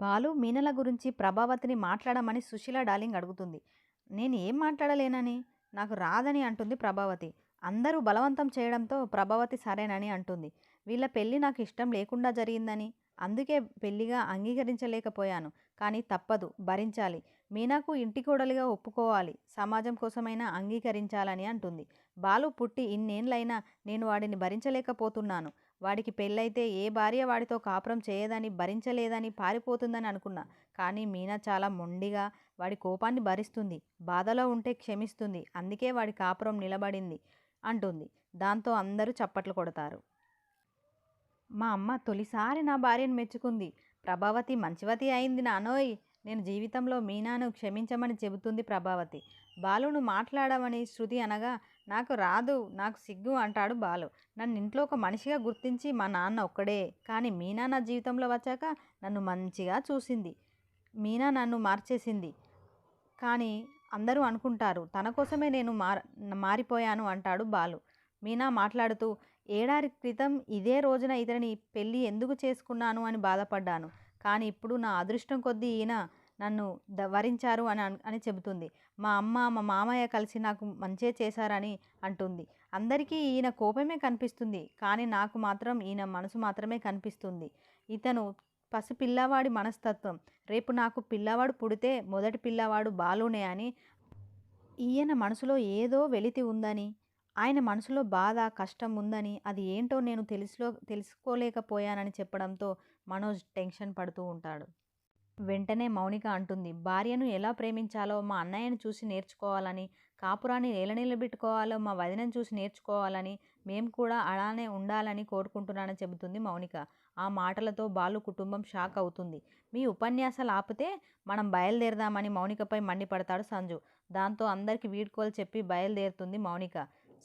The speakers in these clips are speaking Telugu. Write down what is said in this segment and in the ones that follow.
బాలు మీనల గురించి ప్రభావతిని మాట్లాడమని సుశీల డార్లింగ్ అడుగుతుంది. నేను ఏం మాట్లాడలేనని? నాకు రాదని అంటుంది ప్రభావతి. అందరూ బలవంతం చేయడంతో ప్రభావతి సరేనని అంటుంది. వీళ్ళ పెళ్ళి నాకు ఇష్టం లేకుండా జరిగిందని. అందుకే పెళ్ళిగా అంగీకరించలేకపోయాను. కానీ తప్పదు భరించాలి. మీనాకు ఇంటి కోడలిగా ఒప్పుకోవాలి. సమాజం కోసమైనా అంగీకరించాలని అంటుంది. బాలు పుట్టి ఇన్నేళ్ళైనా నేను వాడిని భరించలేకపోతున్నాను. వాడికి పెళ్ళైతే ఏ భార్య వాడితో కాపురం చేయదని భరించలేదని పారిపోతుందని అనుకున్నా. కానీ మీనా చాలా మొండిగా వాడి కోపాన్ని భరిస్తుంది. బాధలో ఉంటే క్షమిస్తుంది. అందుకే వాడి కాపురం నిలబడింది అంటుంది. దాంతో అందరూ చప్పట్లు కొడతారు. మా అమ్మ తొలిసారి నా భార్యను మెచ్చుకుంది. ప్రభావతి మంచివతి అయింది నానోయ్. నేను జీవితంలో మీనాను క్షమించమని చెబుతుంది ప్రభావతి. బాలును మాట్లాడమని శృతి అనగా నాకు రాదు నాకు సిగ్గు అంటాడు బాలు. నన్ను ఇంట్లో ఒక మనిషిగా గుర్తించి మా నాన్న ఒక్కడే. కానీ మీనా నా జీవితంలో వచ్చాక నన్ను మంచిగా చూసింది. మీనా నన్ను మార్చేసింది. కానీ అందరూ అనుకుంటారు తన కోసమే నేను మార్ మారిపోయాను అంటాడు బాలు. మీనా మాట్లాడుతూ ఏడాది క్రితం ఇదే రోజున ఇతని పెళ్ళి ఎందుకు చేసుకున్నాను అని బాధపడ్డాను. కానీ ఇప్పుడు నా అదృష్టం కొద్దీ ఈయన నన్ను ద వరించారు అని అని చెబుతుంది. మా అమ్మ మా మామయ్య కలిసి నాకు మంచే చేశారని అంటుంది. అందరికీ ఈయన కోపమే కనిపిస్తుంది కానీ నాకు మాత్రం ఈయన మనసు మాత్రమే కనిపిస్తుంది. ఇతను పసి పిల్లవాడి మనస్తత్వం. రేపు నాకు పిల్లవాడు పుడితే మొదటి పిల్లవాడు బాలునే అని ఈయన మనసులో ఏదో వెలితి ఉందని ఆయన మనసులో బాధ కష్టం ఉందని అది ఏంటో నేను తెలుసులో తెలుసుకోలేకపోయానని చెప్పడంతో మనోజ్ టెన్షన్ పడుతూ ఉంటాడు. వెంటనే మౌనిక అంటుంది భార్యను ఎలా ప్రేమించాలో మా అన్నయ్యను చూసి నేర్చుకోవాలని కాపురాన్ని నిలబెట్టుకోవాలో మా వదినను చూసి నేర్చుకోవాలని మేము కూడా అలానే ఉండాలని కోరుకుంటున్నానని చెబుతుంది మౌనిక. ఆ మాటలతో బాలు కుటుంబం షాక్ అవుతుంది. మీ ఉపన్యాసాలు ఆపితే మనం బయలుదేరదామని మౌనికపై మండిపడతాడు సంజు. దాంతో అందరికీ వీడ్కోలు చెప్పి బయలుదేరుతుంది మౌనిక.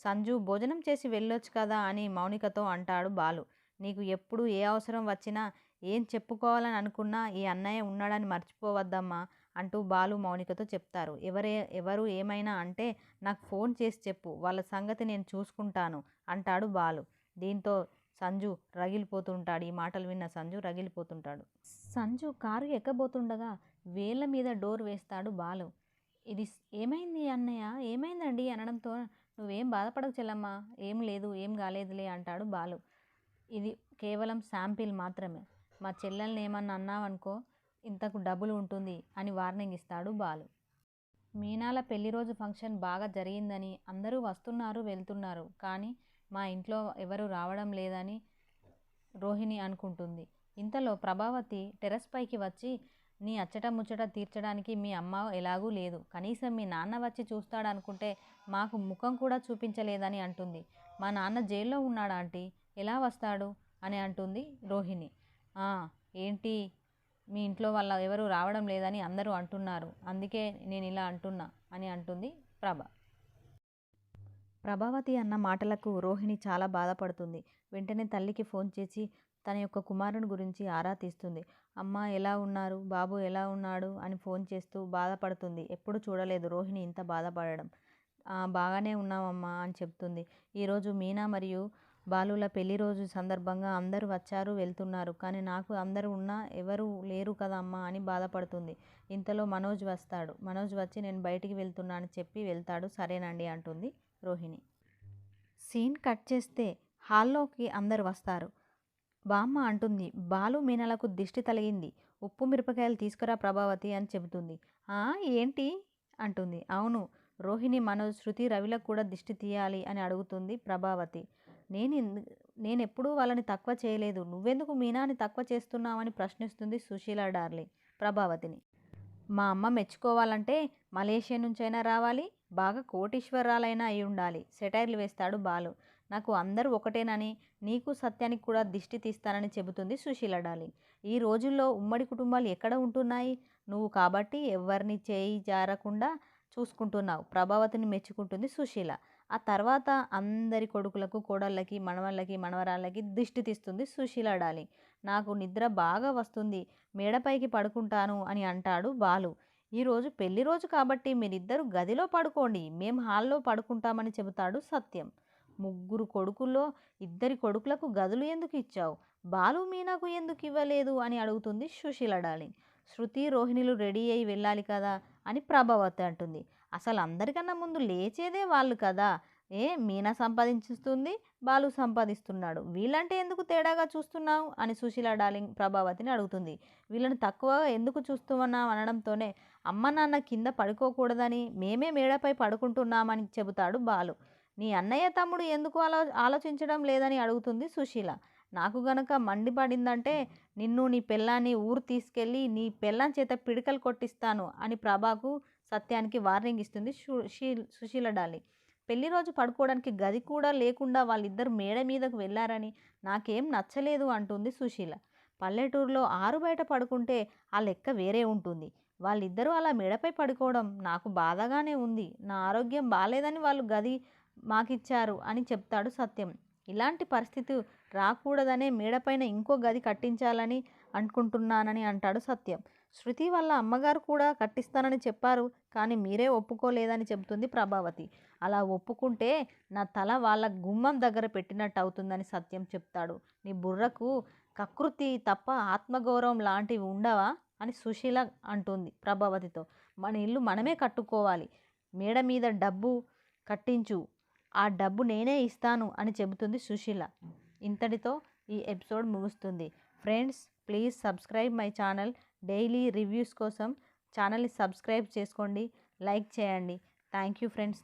సంజు భోజనం చేసి వెళ్ళొచ్చు కదా అని మౌనికతో అంటాడు బాలు. నీకు ఎప్పుడు ఏ అవసరం వచ్చినా ఏం చెప్పుకోవాలని అనుకున్నా ఈ అన్నయ్య ఉన్నాడని మర్చిపోవద్దమ్మా అంటూ బాలు మౌనికతో చెప్తారు. ఎవరే ఎవరు ఏమైనా అంటే నాకు ఫోన్ చేసి చెప్పు వాళ్ళ సంగతి నేను చూసుకుంటాను అంటాడు బాలు. దీంతో సంజు రగిలిపోతుంటాడు. ఈ మాటలు విన్న సంజు రగిలిపోతుంటాడు. సంజు కారు ఎక్కబోతుండగా వేళ్ళ మీద డోర్ వేస్తాడు బాలు. ఇది ఏమైంది అన్నయ్య? ఏమైందండి అనడంతో నువ్వేం బాధపడకు చెల్లమ్మా ఏం లేదు ఏం కాలేదులే అంటాడు బాలు. ఇది కేవలం శాంపిల్ మాత్రమే. మా చెల్లెల్ని ఏమన్నా అన్నావనుకో ఇంతకు డబ్బులు ఉంటుంది అని వార్నింగ్ ఇస్తాడు బాలు. మీనాల పెళ్ళి రోజు ఫంక్షన్ బాగా జరిగిందని అందరూ వస్తున్నారు వెళ్తున్నారు. కానీ మా ఇంట్లో ఎవరు రావడం లేదని రోహిణి అనుకుంటుంది. ఇంతలో ప్రభావతి టెర్రస్ పైకి వచ్చి నీ అచ్చట ముచ్చట తీర్చడానికి మీ అమ్మ ఎలాగూ లేదు. కనీసం మీ నాన్న వచ్చి చూస్తాడనుకుంటే మాకు ముఖం కూడా చూపించలేదని అంటుంది. మా నాన్న జైల్లో ఉన్నాడా ఆంటీ? ఎలా వస్తాడు? అని అంటుంది రోహిణి. ఏంటి? మీ ఇంట్లో వాళ్ళ ఎవరు రావడం లేదని అందరూ అంటున్నారు. అందుకే నేను ఇలా అంటున్నా అని అంటుంది ప్రభ. ప్రభావతి అన్న మాటలకు రోహిణి చాలా బాధపడుతుంది. వెంటనే తల్లికి ఫోన్ చేసి తన యొక్క కుమారుని గురించి ఆరా తీస్తుంది. అమ్మ ఎలా ఉన్నారు? బాబు ఎలా ఉన్నాడు? అని ఫోన్ చేస్తూ బాధపడుతుంది. ఎప్పుడు చూడలేదు రోహిణి ఇంత బాధపడడం. బాగానే ఉన్నామమ్మా అని చెప్తుంది. ఈరోజు మీనా మరియు బాలుల పెళ్ళి రోజు సందర్భంగా అందరూ వచ్చారు వెళ్తున్నారు. కానీ నాకు అందరూ ఉన్నా ఎవరు లేరు కదా అమ్మా అని బాధపడుతుంది. ఇంతలో మనోజ్ వస్తాడు. మనోజ్ వచ్చి నేను బయటికి వెళ్తున్నా అని చెప్పి వెళ్తాడు. సరేనండి అంటుంది రోహిణి. సీన్ కట్ చేస్తే హాల్లోకి అందరు వస్తారు. బామ్మ అంటుంది బాలు మీనలకు దిష్టి తలిగింది ఉప్పు మిరపకాయలు తీసుకురా ప్రభావతి అని చెబుతుంది. "ఆ, ఏంటి? అంటుంది. అవును రోహిణి మనోజ్ శృతి రవిలకు కూడా దిష్టి తీయాలి అని అడుగుతుంది ప్రభావతి. నేను నేను ఎప్పుడూ వాళ్ళని తక్కువ చేయలేదు. నువ్వెందుకు మీనాని తక్కువ చేస్తున్నావని ప్రశ్నిస్తుంది సుశీల డార్లీ ప్రభావతిని. మా అమ్మ మెచ్చుకోవాలంటే మలేషియా నుంచైనా రావాలి బాగా కోటీశ్వరాలైనా అయి ఉండాలి. సెటైర్లు వేస్తాడు బాలు. నాకు అందరూ ఒకటేనని నీకు సత్యానికి కూడా దిష్టి తీస్తానని చెబుతుంది సుశీల డాలి ఈ రోజుల్లో ఉమ్మడి కుటుంబాలు ఎక్కడ ఉంటున్నాయి? నువ్వు కాబట్టి ఎవరిని చేయి జారకుండా చూసుకుంటున్నావు. ప్రభావతిని మెచ్చుకుంటుంది సుశీల. ఆ తర్వాత అందరి కొడుకులకు కోడళ్ళకి మనవళ్ళకి మనవరాళ్ళకి దిష్టి తీస్తుంది సుశీల డాలి. నాకు నిద్ర బాగా వస్తుంది మేడపైకి పడుకుంటాను అని అంటాడు బాలు. ఈరోజు పెళ్ళి రోజు కాబట్టి మీరిద్దరు గదిలో పడుకోండి మేము హాల్లో పడుకుంటామని చెబుతాడు సత్యం. ముగ్గురు కొడుకుల్లో ఇద్దరి కొడుకులకు గదులు ఎందుకు ఇచ్చావు? బాలు మీనాకు ఎందుకు ఇవ్వలేదు అని అడుగుతుంది సుశీల డాలి. శృతి రోహిణిలు రెడీ అయి వెళ్ళాలి కదా అని ప్రభావతి అంటుంది. అసలు అందరికన్నా ముందు లేచేదే వాళ్ళు కదా! ఏ మీనా సంపాదించుతుంది బాలు సంపాదిస్తున్నాడు. వీళ్ళంటే ఎందుకు తేడాగా చూస్తున్నావు? అని సుశీల డార్లింగ్ ప్రభావతిని అడుగుతుంది. వీళ్ళని తక్కువగా ఎందుకు చూస్తున్నావు? అనడంతోనే అమ్మ నాన్న కింద పడుకోకూడదని మేమే మేడపై పడుకుంటున్నామని చెబుతాడు బాలు. నీ అన్నయ్య తమ్ముడు ఎందుకు ఆలో ఆలోచించడం లేదని అడుగుతుంది సుశీల. నాకు గనక మండిపడిందంటే నిన్ను నీ పెళ్ళాన్ని ఊరు తీసుకెళ్ళి నీ పెళ్ళాం చేత పిడికలు కొట్టిస్తాను అని ప్రభాకు సత్యానికి వార్నింగ్ ఇస్తుంది సుశీల డాలి. పెళ్ళి రోజు పడుకోవడానికి గది కూడా లేకుండా వాళ్ళిద్దరు మేడ మీదకు వెళ్ళారని నాకేం నచ్చలేదు అంటుంది సుశీల. పల్లెటూరులో ఆరు బయట పడుకుంటే ఆ లెక్క వేరే ఉంటుంది. వాళ్ళిద్దరూ అలా మేడపై పడుకోవడం నాకు బాధగానే ఉంది. నా ఆరోగ్యం బాగాలేదని వాళ్ళు గది మాకిచ్చారు అని చెప్తాడు సత్యం. ఇలాంటి పరిస్థితి రాకూడదనే మేడపైన ఇంకో గది కట్టించాలని అనుకుంటున్నానని అంటాడు సత్యం. శృతి వాళ్ళ అమ్మగారు కూడా కట్టిస్తానని చెప్పారు కానీ మీరే ఒప్పుకోలేదని చెబుతుంది ప్రభావతి. అలా ఒప్పుకుంటే నా తల వాళ్ళ గుమ్మం దగ్గర పెట్టినట్టు అవుతుందని సత్యం చెప్తాడు. నీ బుర్రకు కకృతి తప్ప ఆత్మగౌరవం లాంటివి ఉండవా? అని సుశీల అంటుంది ప్రభావతితో. మన ఇల్లు మనమే కట్టుకోవాలి. మేడ మీద డబ్బు కట్టించు. ఆ డబ్బు నేనే ఇస్తాను అని చెబుతుంది సుశీల. ఇంతటితో ఈ ఎపిసోడ్ ముగుస్తుంది. Friends please subscribe my channel daily reviews కోసం. ఛానల్ని సబ్స్క్రైబ్ చేసుకోండి లైక్ చేయండి. Thank you friends.